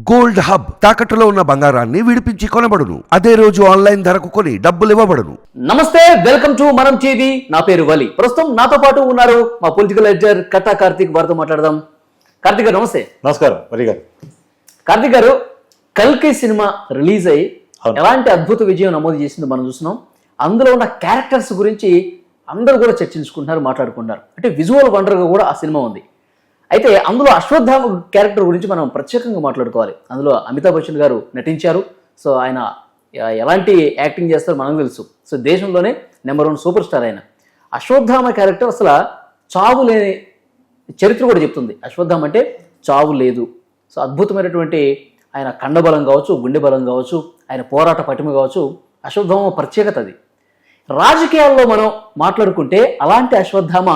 Gold hub తాకట్టులో ఉన్న బంగారాన్ని విడిపించి కొనబడును. అదే రోజు ఆన్లైన్ ధరకు కొని డబ్బులు ఇవ్వబడును. నమస్తే వెల్కమ్ టు మనం టీవీ. నా పేరు వలి. ప్రస్తుతం నాతో పాటు ఉన్నారు మా పొలిటికల్ ఎడిటర్ కట్టా కార్తీక్ వారితో మాట్లాడదాం. కార్తీక్ గారు నమస్తే. నమస్కారం వరి గారు. కార్తీక్ గారు కల్కి సినిమా రిలీజ్ అయ్యి. ఎలాంటి అద్భుత విజయం నమోదు చేసిందో మనం చూస్తున్నాం. అందులో ఉన్న క్యారెక్టర్స్ గురించి అందరూ కూడా చర్చించుకుంటున్నారు మాట్లాడుకుంటున్నారు. అంటే విజువల్ వండర్గా కూడా ఆ సినిమా ఉంది. అయితే అందులో అశ్వత్థామ క్యారెక్టర్ గురించి మనం ప్రత్యేకంగా మాట్లాడుకోవాలి. అందులో అమితాబ్ బచ్చన్ గారు నటించారు. సో ఆయన ఎలాంటి యాక్టింగ్ చేస్తారో మనకు తెలుసు. సో దేశంలోనే నెంబర్ వన్ సూపర్ స్టార్ ఆయన. అశ్వత్థామ క్యారెక్టర్ అసలు చావు లేని చరిత్ర కూడా చెప్తుంది. అశ్వత్థామ అంటే చావు లేదు. సో అద్భుతమైనటువంటి ఆయన కండబలం కావచ్చు గుండె బలం కావచ్చు ఆయన పోరాట పటిమ కావచ్చు అశ్వత్థామ ప్రత్యేకత అది. రాజకీయాల్లో మనం మాట్లాడుకుంటే అలాంటి అశ్వత్థామ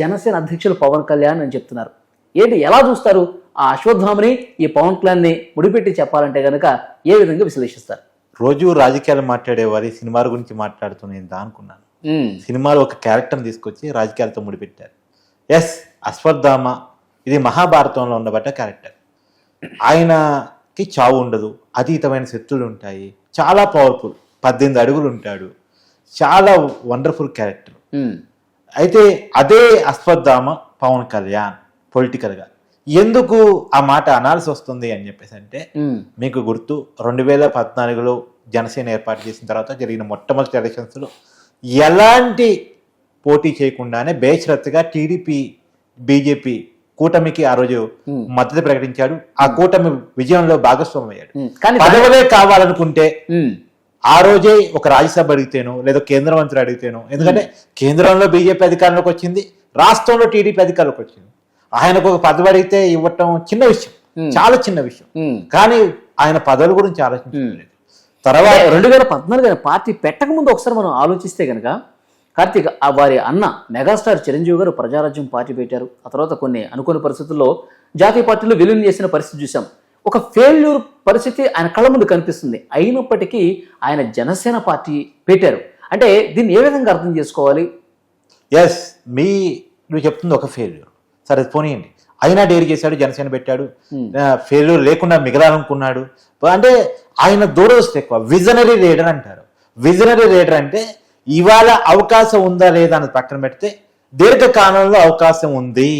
జనసేన అధ్యక్షులు పవన్ కళ్యాణ్ అని చెప్తున్నారు. ఏంటి ఎలా చూస్తారు? ఆ అశ్వత్థామని ఈ పవన్ కళ్యాణ్ని ముడిపెట్టి చెప్పాలంటే కనుక ఏ విధంగా విశ్లేషిస్తారు? రోజు రాజకీయాలు మాట్లాడే వారి సినిమాల గురించి మాట్లాడుతూ నేను దా అనుకున్నాను. ఉమ్, సినిమాలో ఒక క్యారెక్టర్ని తీసుకొచ్చి రాజకీయాలతో ముడిపెట్టారు. ఎస్ అశ్వత్థామ ఇది మహాభారతంలో ఉండబట్ట క్యారెక్టర్. ఆయనకి చావు ఉండదు అతీతమైన శక్తులు ఉంటాయి చాలా పవర్ఫుల్ పద్దెనిమిది అడుగులు ఉంటాడు చాలా వండర్ఫుల్ క్యారెక్టర్ అయితే అదే అశ్వత్థామ పవన్ కళ్యాణ్. పొలిటికల్గా. ఎందుకు ఆ మాట అనాల్సి వస్తుంది అని చెప్పేసి అంటే మీకు గుర్తు రెండు వేల పద్నాలుగులో జనసేన ఏర్పాటు చేసిన తర్వాత జరిగిన మొట్టమొదటి ఎలక్షన్స్లో ఎలాంటి పోటీ చేయకుండానే బేషరత్తుగా టీడీపీ బీజేపీ కూటమికి ఆ రోజు. మద్దతు ప్రకటించాడు. ఆ కూటమి విజయంలో భాగస్వామి అయ్యాడు ఉమ్. కానీ పదవులే కావాలనుకుంటే ఆ రోజే ఒక రాజ్యసభ అడిగితేనో లేదా కేంద్ర మంత్రి అడిగితేనో ఎందుకంటే కేంద్రంలో బీజేపీ అధికారంలోకి వచ్చింది రాష్ట్రంలో టీడీపీ అధికారంలోకి వచ్చింది. ఆయనకు ఒక పదవి అడిగితే ఇవ్వటం చిన్న విషయం. చాలా చిన్న విషయం. కానీ ఆయన పదవుల గురించి ఆలోచించలేదు. తర్వాత రెండు వేల పద్నాలుగు పార్టీ పెట్టక ముందు ఒకసారి మనం ఆలోచిస్తే కనుక కార్తీక్ వారి అన్న మెగాస్టార్ చిరంజీవి గారు ప్రజారాజ్యం పార్టీ పెట్టారు. ఆ తర్వాత కొన్ని అనుకోని పరిస్థితుల్లో జాతీయ పార్టీలో విలీనం చేసిన పరిస్థితి చూసాం ఒక ఫెయిల్యూర్ పరిస్థితి ఆయన కళ్ళ ముందు కనిపిస్తుంది. అయినప్పటికీ ఆయన జనసేన పార్టీ పెట్టారు. అంటే దీన్ని ఏ విధంగా అర్థం చేసుకోవాలి? ఎస్ మీ నువ్వు చెప్తుంది ఒక ఫెయిల్యూర్ సరే పోనీయండి. అయినా డేరీ చేశాడు జనసేన పెట్టాడు. ఫెయిల్యూర్ లేకుండా మిగలాలనుకున్నాడు. అంటే ఆయన దూరదృష్టి ఎక్కువ. విజనరీ లీడర్ అంటారు. విజనరీ లీడర్ అంటే ఇవాళ అవకాశం ఉందా లేదా అన్నది పక్కన పెడితే దీర్ఘకాలంలో అవకాశం ఉంది.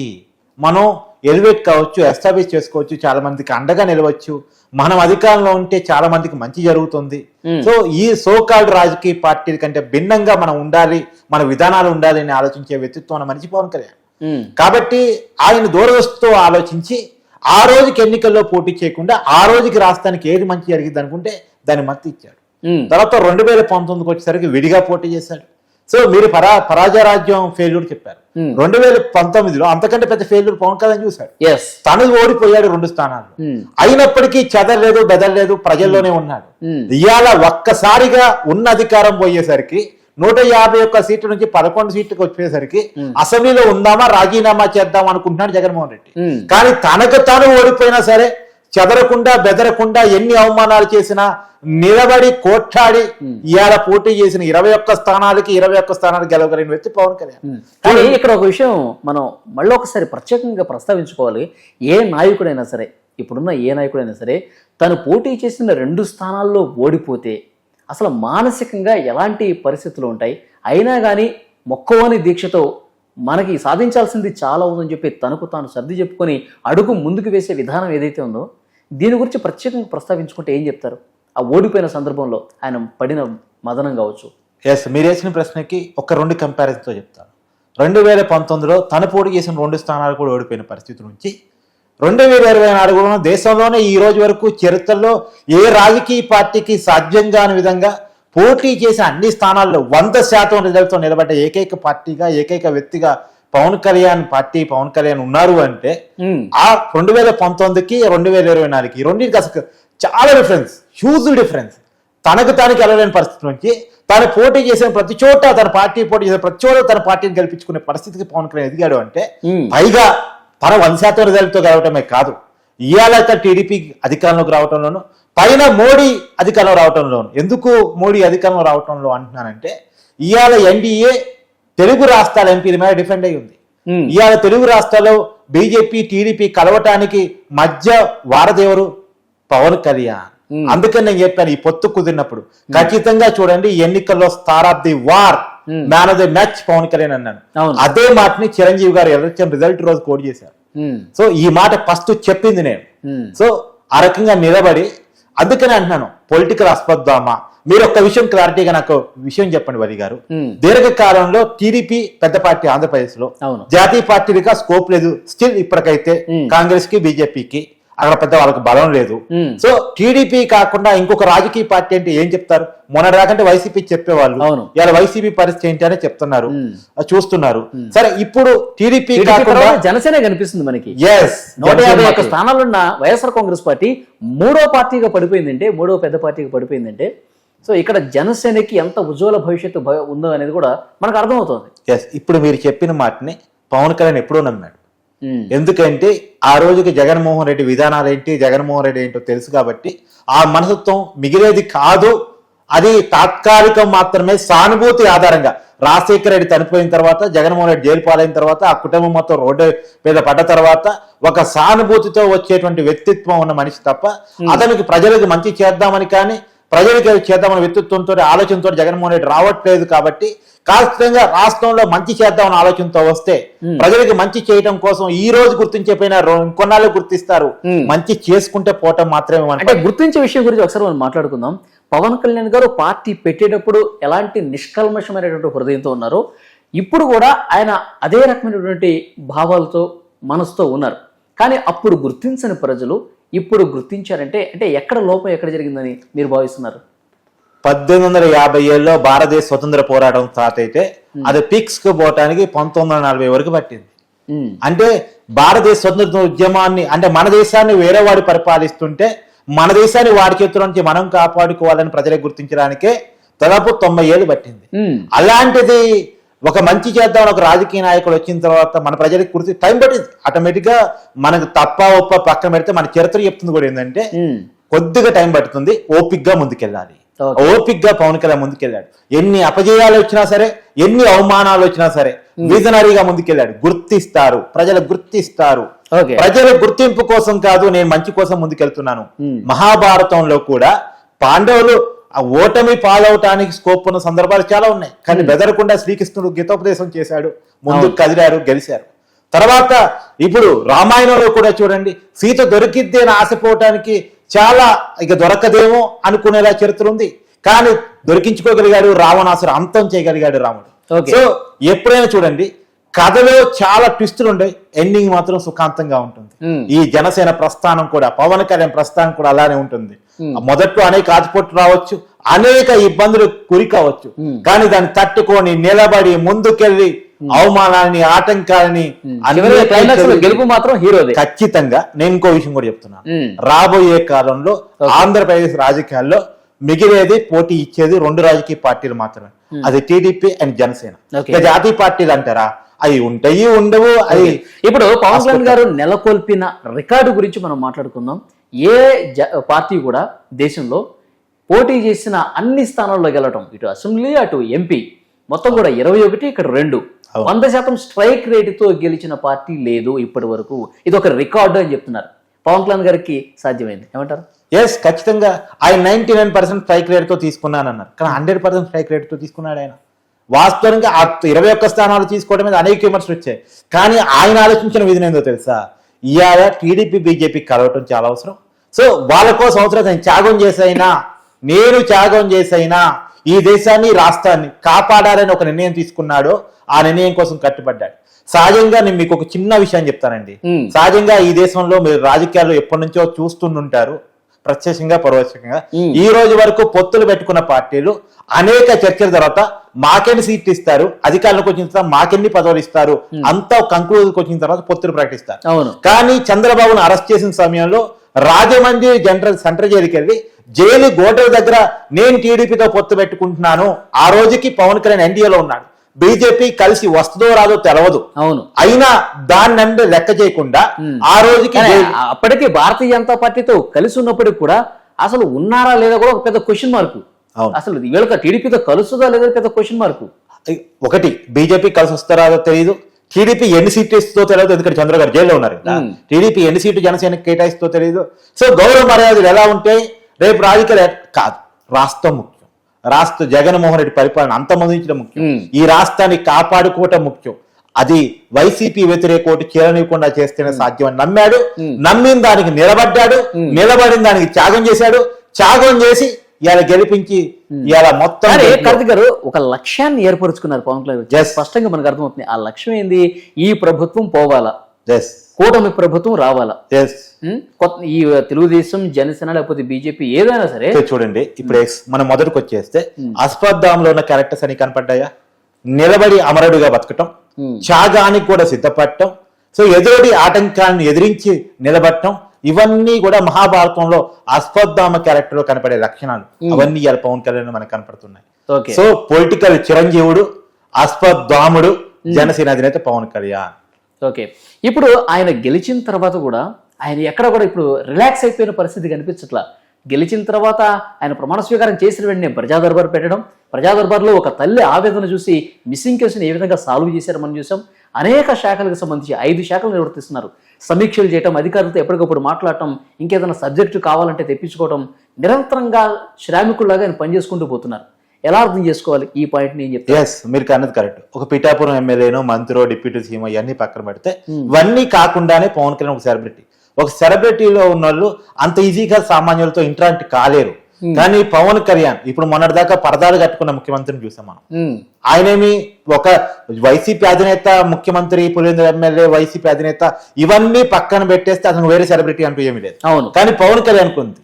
మనం ఎలివేట్ కావచ్చు ఎస్టాబ్లిష్ చేసుకోవచ్చు చాలా మందికి అండగా నిలవచ్చు. మనం అధికారంలో ఉంటే చాలా మందికి మంచి జరుగుతుంది. సో ఈ సోకాల్డ్ రాజకీయ పార్టీల కంటే భిన్నంగా మనం ఉండాలి మన విధానాలు ఉండాలి అని ఆలోచించే వ్యక్తిత్వం ఉన్న మనిషి పవన్ కళ్యాణ్. కాబట్టి ఆయన దూరదృష్టితో ఆలోచించి ఆ రోజుకి ఎన్నికల్లో పోటీ చేయకుండా ఆ రోజుకి రాష్ట్రానికి ఏది మంచి జరిగింది అనుకుంటే దాన్ని మత్తు ఇచ్చాడు. తర్వాత రెండు వేల పంతొమ్మిదికి వచ్చేసరికి విడిగా పోటీ చేశాడు. సో మీరు పరా పరాజయరాజ్యం ఫెయిల్యూర్ చెప్పారు. రెండు వేల పంతొమ్మిదిలో అంతకంటే పెద్ద ఫెయిల్యూర్ పవన్ కళ్యాణ్ చూశాడు. తను ఓడిపోయాడు రెండు స్థానాల్లో. ఉమ్, అయినప్పటికీ చెదరలేదు బెదరలేదు ప్రజల్లోనే ఉన్నాడు. ఇవాళ ఒక్కసారిగా ఉన్న అధికారం పోయేసరికి నూట యాభై ఒక్క సీట్ల నుంచి పదకొండు సీట్లకు వచ్చేసరికి. అసెంబ్లీలో ఉందామా రాజీనామా చేద్దాం అనుకుంటున్నాడు జగన్మోహన్ రెడ్డి. కానీ తనకు తాను ఓడిపోయినా సరే చెదరకుండా బెదరకుండా ఎన్ని అవమానాలు చేసినా నిలబడి కోట్లాడి ఇవాళ పోటీ చేసిన ఇరవై ఒక్క స్థానాలకి ఇరవై ఒక్క స్థానాలు గెలవగలిగిన వ్యక్తి పవన్ కళ్యాణ్. కానీ ఇక్కడ ఒక విషయం మనం మళ్ళీ ఒకసారి ప్రత్యేకంగా ప్రస్తావించుకోవాలి. ఏ నాయకుడైనా సరే ఇప్పుడున్న ఏ నాయకుడైనా సరే తను పోటీ చేసిన రెండు స్థానాల్లో ఓడిపోతే అసలు మానసికంగా ఎలాంటి పరిస్థితులు ఉంటాయి? అయినా కానీ మొక్కవని దీక్షతో మనకి సాధించాల్సింది చాలా ఉందని చెప్పి తనకు తాను సర్ది చెప్పుకొని అడుగు ముందుకు వేసే విధానం ఏదైతే ఉందో దీని గురించి ప్రత్యేకంగా ప్రస్తావించుకుంటే ఏం చెప్తారు? ఆ ఓడిపోయిన సందర్భంలో ఆయన పడిన మదనం కావచ్చు. ఎస్ మీరు వేసిన ప్రశ్నకి ఒక రెండు కంపారిజన్తో చెప్తాను. రెండు వేల పంతొమ్మిదిలో తన పోటీ చేసిన రెండు స్థానాలు కూడా ఓడిపోయిన పరిస్థితి నుంచి రెండు వేల ఇరవై నాలుగులో దేశంలోనే ఈ రోజు వరకు చరిత్రలో ఏ రాజకీయ పార్టీకి సాధ్యం కాని విధంగా పోటీ చేసిన అన్ని స్థానాల్లో వంద శాతం రిజల్ట్తో నిలబడ్డ ఏకైక పార్టీగా ఏకైక వ్యక్తిగా పవన్ కళ్యాణ్ పార్టీ పవన్ కళ్యాణ్ ఉన్నారు అంటే ఆ రెండు వేల పంతొమ్మిదికి రెండు వేల ఇరవై నాలుగుకి ఈ రెండింటికి అసలు చాలా డిఫరెన్స్ హ్యూజ్ డిఫరెన్స్ తనకు తానికి వెళ్ళలేని పరిస్థితి నుంచి తాను పోటీ చేసిన ప్రతి చోట తన పార్టీ పోటీ చేసిన ప్రతి చోట తన పార్టీని గెలిపించుకునే పరిస్థితికి పవన్ కళ్యాణ్ ఎదిగాడు అంటే పైగా తన వన్ శాతం రిజల్ట్తో గెలవటమే కాదు. ఇవాళ టీడీపీ అధికారంలోకి రావటంలోను పైన మోడీ అధికారంలో రావటంలోను. ఎందుకు మోడీ అధికారంలో రావటంలో అంటున్నానంటే ఇవాళ ఎన్డీఏ తెలుగు రాష్ట్రాల ఎంపీల మీద డిఫెండ్ అయి ఉంది. ఇవాళ తెలుగు రాష్ట్రాల్లో బీజేపీ టీడీపీ కలవటానికి మధ్య వారదేవరు పవన్ కళ్యాణ్. అందుకని నేను చెప్పాను ఈ పొత్తు కుదిరినప్పుడు. ఖచ్చితంగా చూడండి ఎన్నికల్లో star of the war. Man of the match Pawan Kalyan అన్నాను. అదే మాటని చిరంజీవి గారు ఎలక్షన్ రిజల్ట్ రోజు కోడ్ చేశారు. ఉమ్, సో ఈ మాట ఫస్ట్ చెప్పింది నేను. ఉమ్, సో ఆ రకంగా నిలబడి అందుకనే అంటున్నాను పొలిటికల్ అస్పద్దామా? మీరు ఒక్క విషయం క్లారిటీగా నాకు విషయం చెప్పండి వరి గారు. ఉమ్. దీర్ఘకాలంలో టీడీపీ పెద్ద పార్టీ ఆంధ్రప్రదేశ్లో. జాతీయ పార్టీలుగా స్కోప్ లేదు. స్టిల్ ఇప్పటికైతే. కాంగ్రెస్కి బీజేపీకి అక్కడ పెద్ద వాళ్ళకి బలం లేదు. సో టీడీపీ కాకుండా ఇంకొక రాజకీయ పార్టీ అంటే ఏం చెప్తారు? మొన్న రాకంటే వైసీపీ చెప్పేవాళ్ళు. అవును. ఇవాళ వైసీపీ పరిస్థితి ఏంటి అని చెప్తున్నారు. చూస్తున్నారు. సరే ఇప్పుడు టీడీపీ కాకుండా జనసేన కనిపిస్తుంది మనకి. ఎస్ నూట యాభై ఒక్క స్థానాలున్న వైఎస్ఆర్ కాంగ్రెస్ పార్టీ మూడో పార్టీగా పడిపోయిందంటే మూడో పెద్ద పార్టీగా పడిపోయిందంటే సో ఇక్కడ జనసేనకి ఎంత ఉజ్వల భవిష్యత్తు ఉందో అనేది కూడా మనకు అర్థమవుతోంది. ఎస్ ఇప్పుడు మీరు చెప్పిన మాటని పవన్ కళ్యాణ్ ఎప్పుడూ నమ్మాడు. ఎందుకంటే ఆ రోజుకి జగన్మోహన్ రెడ్డి విధానాలు ఏంటి జగన్మోహన్ రెడ్డి ఏంటో తెలుసు కాబట్టి ఆ మనసుత్వం మిగిలేది కాదు. అది తాత్కాలికం మాత్రమే సానుభూతి ఆధారంగా. రాజశేఖర రెడ్డి చనిపోయిన తర్వాత జగన్మోహన్ రెడ్డి జైలు పాలైన తర్వాత ఆ కుటుంబం మొత్తం రోడ్డు మీద పడ్డ తర్వాత ఒక సానుభూతితో వచ్చేటువంటి వ్యక్తిత్వం ఉన్న మనిషి తప్ప అతనికి ప్రజలకు మంచి చేద్దామని కానీ ప్రజలకు చేద్దామని వ్యక్తిత్వంతో ఆలోచనతో జగన్మోహన్ రెడ్డి రావట్లేదు కాబట్టి ఖచ్చితంగా రాష్ట్రంలో మంచి చేద్దామని ఆలోచనతో వస్తే ప్రజలకు మంచి చేయడం కోసం ఈ రోజు గుర్తించకపోయినా రో- కొన్నాళ్ళు గుర్తిస్తారు. మంచి చేసుకుంటే పోవటం మాత్రమే అంటే గుర్తించే విషయం గురించి ఒకసారి మనం మాట్లాడుకుందాం. పవన్ కళ్యాణ్ గారు పార్టీ పెట్టేటప్పుడు ఎలాంటి నిష్కల్మషమైనటువంటి హృదయంతో ఉన్నారో. ఇప్పుడు కూడా ఆయన అదే రకమైనటువంటి భావాలతో మనసుతో ఉన్నారు. కానీ అప్పుడు గుర్తించని ప్రజలు ఇప్పుడు గుర్తించారంటే అంటే ఎక్కడ లోపం ఎక్కడ జరిగిందని మీరు భావిస్తున్నారు? పద్దెనిమిది వందల యాభై ఏళ్ళలో భారతదేశ స్వతంత్ర పోరాటం స్టార్ట్ అయితే అది పిక్స్కు పోవటానికి పంతొమ్మిది వందల నలభై వరకు పట్టింది. అంటే భారతదేశ స్వతంత్ర ఉద్యమాన్ని అంటే మన దేశాన్ని వేరే వాడు పరిపాలిస్తుంటే మన దేశాన్ని వాడి చేతుల నుంచి మనం కాపాడుకోవాలని ప్రజలకు గుర్తించడానికే దాదాపు తొంభై ఏళ్ళు పట్టింది. అలాంటిది ఒక మంచి చేద్దామని ఒక రాజకీయ నాయకుడు వచ్చిన తర్వాత మన ప్రజలకు గుర్తి టైం పట్టింది. ఆటోమేటిక్గా మనకు తప్ప ఒప్ప పక్కన పెడితే మన చరిత్ర చెప్తుంది కూడా ఏంటంటే కొద్దిగా టైం పడుతుంది ఓపిక్గా ముందుకెళ్ళాలి. Okay. ఓపిక్గా పవన్ కళ్యాణ్ ముందుకెళ్ళాడు. ఎన్ని అపజయాలు వచ్చినా సరే ఎన్ని అవమానాలు వచ్చినా సరే విజనరీగా ముందుకెళ్ళాడు. గుర్తిస్తారు. ప్రజలు గుర్తిస్తారు. ప్రజల గుర్తింపు కోసం కాదు నేను మంచి కోసం ముందుకెళ్తున్నాను. మహాభారతంలో కూడా పాండవులు ఆ ఓటమి పాలవటానికి స్కోప్ ఉన్న సందర్భాలు చాలా ఉన్నాయి. కానీ బెదరకుండా శ్రీకృష్ణుడు గీతోపదేశం చేశాడు ముందుకు కదిలారు గెలిచారు తర్వాత ఇప్పుడు రామాయణంలో కూడా చూడండి సీత దొరికిద్ది అని ఆశపోవటానికి చాలా ఇక దొరకదేమో అనుకునేలా చరిత్ర ఉంది. కానీ దొరికించుకోగలిగాడు రావణాసురు అంతం చేయగలిగాడు రాముడు. సో ఎప్పుడైనా చూడండి కథలో చాలా ట్విస్టులు ఉంటాయి ఎండింగ్ మాత్రం సుఖాంతంగా ఉంటుంది. Hmm. ఈ జనసేన ప్రస్థానం కూడా పవన్ కళ్యాణ్ ప్రస్థానం కూడా అలానే ఉంటుంది. మొదట్లో అనేక ఆచిపోట్లు రావచ్చు అనేక ఇబ్బందులు గురి కావచ్చు. కానీ దాన్ని తట్టుకొని నిలబడి ముందుకెళ్ళి అవమానాన్ని ఆటంకాలని గెలుపు మాత్రం హీరోదే. ఖచ్చితంగా నేను ఇంకో విషయం కూడా చెప్తున్నాను రాబోయే కాలంలో ఆంధ్రప్రదేశ్ రాజకీయాల్లో మిగిలేది పోటీ ఇచ్చేది రెండు రాజకీయ పార్టీలు మాత్రమే. అది టీడీపీ అండ్ జనసేన. జాతీయ పార్టీలు అంటారా? అవి ఉంటాయి ఉండవు అవి ఇప్పుడు పవన్ కళ్యాణ్ గారు నెలకొల్పిన రికార్డు గురించి మనం మాట్లాడుకుందాం. ఏ జ- పార్టీ కూడా దేశంలో పోటీ చేసిన అన్ని స్థానాల్లో గెలవటం. ఇటు అసెంబ్లీ అటు ఎంపీ. మొత్తం కూడా ఇరవై ఒకటి ఇక్కడ రెండు. వంద శాతం స్ట్రైక్ రేటుతో గెలిచిన పార్టీ లేదు ఇప్పటి వరకు. ఇది ఒక రికార్డు అని చెప్తున్నారు. పవన్ కళ్యాణ్ గారికి సాధ్యమైంది. ఏమంటారు? ఎస్ ఖచ్చితంగా. ఆయన నైన్టీ నైన్ పర్సెంట్ స్ట్రైక్ రేట్తో తీసుకున్నానన్నారు. కానీ హండ్రెడ్ పర్సెంట్ స్ట్రైక్ రేట్తో తీసుకున్నాడు ఆయన. వాస్తవంగా ఆ ఇరవై ఒక్క స్థానాలు తీసుకోవడం మీద అనేక విమర్శలు వచ్చాయి. కానీ ఆయన ఆలోచించిన విధి ఏందో తెలుసా? ఇవాళ టీడీపీ బీజేపీ కలవటం చాలా అవసరం. సో వాళ్ళ కోసం అవసరం త్యాగం చేసైనా నేను త్యాగం చేసైనా ఈ దేశాన్ని రాష్ట్రాన్ని కాపాడాలని ఒక నిర్ణయం తీసుకున్నాడు ఆ నిర్ణయం కోసం కట్టుబడ్డాడు. సహజంగా నేను మీకు ఒక చిన్న విషయం చెప్తానండి. సహజంగా ఈ దేశంలో మీరు రాజకీయాల్లో ఎప్పటి నుంచో చూస్తుంటారు ప్రత్యక్షంగా పరోక్షంగా. ఈ రోజు వరకు పొత్తులు పెట్టుకున్న పార్టీలు అనేక చర్చల తర్వాత మాకెన్ని సీట్లు ఇస్తారు అధికారంలోకి వచ్చిన తర్వాత మాకెన్ని పదవులు ఇస్తారు అంతా కంక్లూజన్కి వచ్చిన తర్వాత పొత్తులు ప్రకటిస్తారు. కానీ చంద్రబాబును అరెస్ట్ చేసిన సమయంలో రాజమండ్రి జనరల్ సెంటర్ జైలుకి వెళ్ళి జైలు గోడల దగ్గర నేను టీడీపీతో పొత్తు పెట్టుకుంటున్నాను. ఆ రోజుకి పవన్ కళ్యాణ్ ఎన్డీఏలో ఉన్నాడు. బీజేపీ కలిసి వస్తుందో రాదో తెలవదు. అవును. అయినా దాన్ని అంటే లెక్క చేయకుండా ఆ రోజుకి అప్పటికి భారతీయ జనతా పార్టీతో కలిసి ఉన్నప్పటికి కూడా అసలు ఉన్నారా లేదా కూడా ఒక పెద్ద క్వశ్చన్ మార్కు అవును. అసలు వీళ్ళకి టీడీపీతో కలుస్తుందా లేదా పెద్ద క్వశ్చన్ మార్కు ఒకటి బీజేపీ కలిసి వస్తారో తెలియదు టీడీపీ ఎన్ని సీట్లు ఇస్తుందో తెలియదు ఎందుకంటే చంద్రబాబు గారు జైల్లో ఉన్నారు కదా. టీడీపీ ఎన్ని సీట్లు జనసేనకి కేటాయిస్తుందో తెలియదు. సో గౌరవ మర్యాదలు ఎలా ఉంటాయి రేపు రాజకీయాలు ఎట్- కాదు రాష్ట్రం ముఖ్యం. రాష్ట్ర జగన్మోహన్ రెడ్డి పరిపాలన అంతమొందించడం ముఖ్యం. Hmm. ఈ రాష్ట్రాన్ని కాపాడుకోవటం ముఖ్యం. అది వైసీపీ వ్యతిరేక ఓటు చేరనివ్వకుండా చేస్తేనే సాధ్యం అని నమ్మాడు. నమ్మిన దానికి నిలబడ్డాడు. నిలబడిన దానికి త్యాగం చేశాడు. త్యాగం చేసి ఇవాళ గెలిపించి ఇవాళ మొత్తం కార్తిక్ గారు ఒక లక్ష్యాన్ని ఏర్పరచుకున్నారు పవన్ కళ్యాణ్. స్పష్టంగా మనకు అర్థమవుతుంది ఆ లక్ష్యం ఏంది? ఈ ప్రభుత్వం పోవాలా? Yes, కూటమి ప్రభుత్వం రావాలా? కొత్త ఈ తెలుగుదేశం జనసేన లేకపోతే బీజేపీ ఏదైనా సరే చూడండి ఇప్పుడు మనం మొదటికి వచ్చేస్తే అస్పర్ధాంలో ఉన్న క్యారెక్టర్స్ అని కనపడ్డాయా? నిలబడి అమరుడుగా బతకటం. త్యాగానికి కూడా సిద్ధపడటం సో ఎదురడి ఆటంకాన్ని ఎదిరించి నిలబడటం ఇవన్నీ కూడా మహాభారతంలో అస్పర్ధామ క్యారెక్టర్లో కనపడే లక్షణాలు. అవన్నీ ఇవాళ పవన్ కళ్యాణ్ మనకు కనపడుతున్నాయి. ఓకే. సో పొలిటికల్ చిరంజీవుడు అస్పర్ధాముడు జనసేన అధినేత పవన్ కళ్యాణ్. ఓకే. ఇప్పుడు ఆయన గెలిచిన తర్వాత కూడా ఆయన ఎక్కడ కూడా ఇప్పుడు రిలాక్స్ అయిపోయిన పరిస్థితి కనిపించట్లా. గెలిచిన తర్వాత ఆయన ప్రమాణ స్వీకారం చేసిన వెంటనే ప్రజా దర్బార్ పెట్టడం ప్రజా దర్బార్లో ఒక తల్లి ఆవేదన చూసి మిస్సింగ్ కేసుని ఏ విధంగా సాల్వ్ చేశారో మనం చూసాం. అనేక శాఖలకు సంబంధించి ఐదు శాఖలు నిర్వర్తిస్తున్నారు. సమీక్షలు చేయటం అధికారులతో ఎప్పటికప్పుడు మాట్లాడటం ఇంకేదైనా సబ్జెక్టు కావాలంటే తెప్పించుకోవడం నిరంతరంగా శ్రామికుల్లాగా ఆయన పనిచేసుకుంటూ పోతున్నారు. ఎలా అర్థం చేసుకోవాలి ఈ పాయింట్ నేను చెప్తాను ఎస్ మీరు అన్నది కరెక్ట్ ఒక పిఠాపురం ఎమ్మెల్యేను మంత్రో డిప్యూటీ సీఎం ఇవన్నీ పక్కన పెడితే ఇవన్నీ కాకుండానే పవన్ కళ్యాణ్ ఒక సెలబ్రిటీ ఒక సెలబ్రిటీలో ఉన్న వాళ్ళు అంత ఈజీగా సామాన్యులతో ఇంటరాక్ట్ కాలేరు. కానీ పవన్ కళ్యాణ్ ఇప్పుడు మొన్నటిదాకా పరదాలు కట్టుకున్న ముఖ్యమంత్రిని చూసాం మనం. ఆయనేమి ఒక వైసీపీ అధినేత ముఖ్యమంత్రి పులింద్ర ఎమ్మెల్యే వైసీపీ అధినేత ఇవన్నీ పక్కన పెట్టేస్తే అతను వేరే సెలబ్రిటీ అంటూ ఏమీ లేదు. అవును. కానీ పవన్ కళ్యాణ్ ఉంది.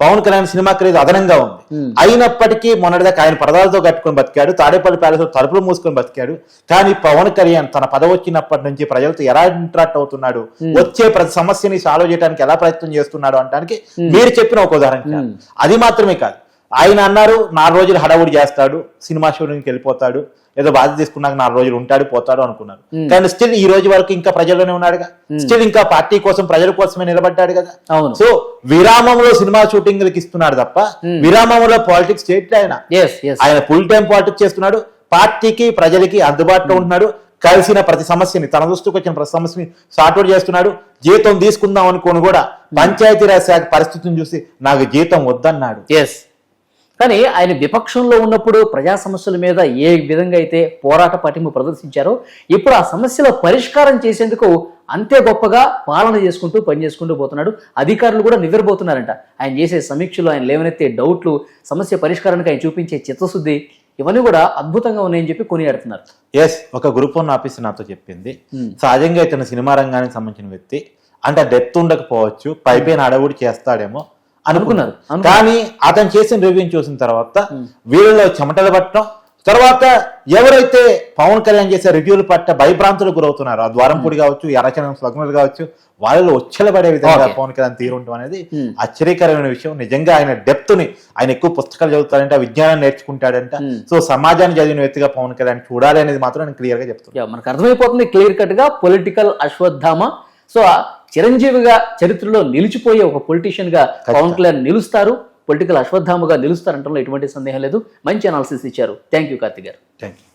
పవన్ కళ్యాణ్ సినిమా క్రేజ్ అదనంగా ఉంది. అయినప్పటికీ మొన్నటిదాకా ఆయన పరదాలతో కట్టుకొని బతికాడు తాడేపల్లి ప్యాలెస్ తలుపులు మూసుకొని బతికాడు. కానీ పవన్ కళ్యాణ్ తన పదవి వచ్చినప్పటి నుంచి ప్రజలతో ఎలా ఇంటరాక్ట్ అవుతున్నాడు వచ్చే ప్రతి సమస్యని సాల్వ్ చేయడానికి ఎలా ప్రయత్నం చేస్తున్నాడు అనడానికి మీరు చెప్పిన ఒక ఉదాహరణ. అది మాత్రమే కాదు. ఆయన అన్నారు నాలుగు రోజులు హడావుడి చేస్తాడు సినిమా షూటింగ్కి వెళ్ళిపోతాడు. ఏదో బాధ్యత తీసుకున్నాక నాలుగు రోజులు ఉంటాడు పోతాడు అనుకున్నారు. కానీ స్టిల్ ఈ రోజు వరకు ఇంకా ప్రజల్లోనే ఉన్నాడుగా. స్టిల్ ఇంకా పార్టీ కోసం ప్రజల కోసమే నిలబడ్డాడు కదా. అవును. సో విరామంలో సినిమా షూటింగ్లకి ఇస్తున్నాడు తప్ప విరామంలో పాలిటిక్స్ చేయట్లే ఆయన. ఆయన ఫుల్ టైం పాలిటిక్స్ చేస్తున్నాడు పార్టీకి ప్రజలకి అందుబాటులో ఉంటున్నాడు కలిసిన ప్రతి సమస్యని తన దృష్టికి వచ్చిన ప్రతి సమస్యని సార్ట్అవుట్ చేస్తున్నాడు. జీతం తీసుకుందాం అనుకోని కూడా పంచాయతీరాజ్ శాఖ పరిస్థితిని చూసి నాకు జీతం వద్దన్నాడు. ఎస్ కానీ ఆయన విపక్షంలో ఉన్నప్పుడు ప్రజా సమస్యల మీద ఏ విధంగా అయితే పోరాట పటిమ ప్రదర్శించారో ఇప్పుడు ఆ సమస్యల పరిష్కారం చేసేందుకు అంతే గొప్పగా పాలన చేసుకుంటూ పనిచేసుకుంటూ పోతున్నాడు. అధికారులు కూడా నివ్వెరబోతున్నారంట. ఆయన చేసే సమీక్షలు ఆయన లేవనెత్తే డౌట్లు సమస్య పరిష్కారానికి ఆయన చూపించే చిత్తశుద్ధి ఇవన్నీ కూడా అద్భుతంగా ఉన్నాయని చెప్పి కొనియాడుతున్నారు. ఎస్ ఒక గ్రూప్ వన్ ఆఫీసర్ నాతో చెప్పింది. సహజంగా ఇతను సినిమా రంగానికి సంబంధించిన వ్యక్తి. అంటే డెప్త్ ఉండకపోవచ్చు. పైపైన అడవుడు చేస్తాడేమో. అనుకున్నారు. కానీ అతను చేసిన రివ్యూ చూసిన తర్వాత వీళ్ళలో చెమటలు పట్టడం తర్వాత ఎవరైతే పవన్ కళ్యాణ్ చేసే రివ్యూలు పట్ట భయభ్రాంతులకు గురవుతున్నారో ఆ ద్వారంపూడి కావచ్చు ఎర్రచనం స్వగ్నులు కావచ్చు వాళ్ళలో పడే విధంగా. పవన్ కళ్యాణ్ తీరుంటాం అనేది ఆశ్చర్యకరమైన విషయం. నిజంగా ఆయన డెప్త్ని ఆయన ఎక్కువ పుస్తకాలు చదువుతాడంట విజ్ఞానం నేర్చుకుంటాడంట. సో సమాజాన్ని చదివిన వ్యక్తిగా పవన్ కళ్యాణ్ చూడాలి అనేది మాత్రం నేను క్లియర్గా చెప్తున్నాను యా, మనకు అర్థమైపోతుంది క్లియర్ కట్గా పొలిటికల్ అశ్వత్థామ. సో చిరంజీవిగా చరిత్రలో నిలిచిపోయే ఒక పొలిటీషియన్గా పవన్ కళ్యాణ్ నిలుస్తారు. పొలిటికల్ అశ్వత్థామగా నిలుస్తారంటంలో ఎటువంటి సందేహం లేదు. మంచి అనాలిసిస్ ఇచ్చారు. థ్యాంక్ యూ కార్తిక్ గారు. Thank you